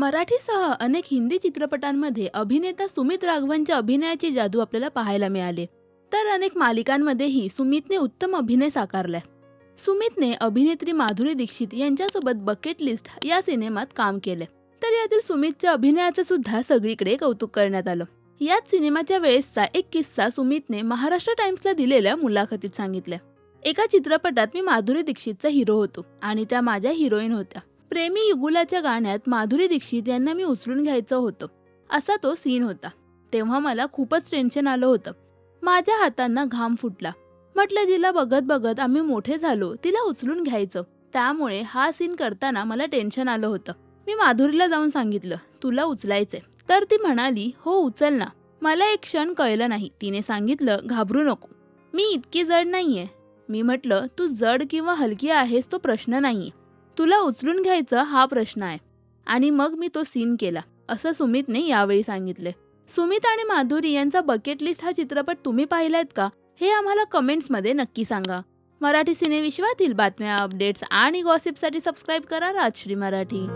मराठीसह अनेक हिंदी चित्रपटांमध्ये अभिनेता सुमित राघवनच्या अभिनयाची जादू आपल्याला पाहायला मिळाले. तर अनेक मालिकांमध्येही सुमितने उत्तम अभिनय साकारलाय. सुमितने अभिनेत्री माधुरी दीक्षित यांच्यासोबत बकेट लिस्ट या सिनेमात काम केले तर यातील सुमितच्या अभिनयाचं सुद्धा सगळीकडे कौतुक करण्यात आलं. याच सिनेमाच्या वेळेसचा एक किस्सा सुमितने महाराष्ट्र टाइम्सला दिलेल्या मुलाखतीत सांगितल्या. एका चित्रपटात मी माधुरी दीक्षितचा हिरो होतो आणि त्या माझ्या हिरोईन होत्या. प्रेमी युगुलाच्या गाण्यात माधुरी दीक्षित यांना मी उचलून घ्यायचं होतं. असा तो सीन होता. तेव्हा मला खूपच टेन्शन आलं होतं. माझ्या हातांना घाम फुटला. म्हटलं जिला बघत बघत आम्ही मोठे झालो तिला उचलून घ्यायचं. त्यामुळे हा सीन करताना मला टेन्शन आलं होतं. मी माधुरीला जाऊन सांगितलं तुला उचलायचंय. तर ती म्हणाली हो उचल ना. मला एक क्षण कळलं नाही. तिने सांगितलं घाबरू नको. मी इतकी जड नाहीये. मी म्हटलं तू जड किंवा हलकी आहेस तो प्रश्न नाहीये. तुला उचलून घ्यायचं हा प्रश्न आहे. आणि मग मी तो सीन केला असं सुमितने यावेळी सांगितले. सुमित आणि माधुरी यांचा बकेट लिस्ट हा चित्रपट तुम्ही पाहिलायत का? हे आम्हाला कमेंट्समध्ये नक्की सांगा. मराठी सिनेविश्वातील बातम्या अपडेट्स आणि गॉसिपसाठी सबस्क्राईब करा राजश्री मराठी.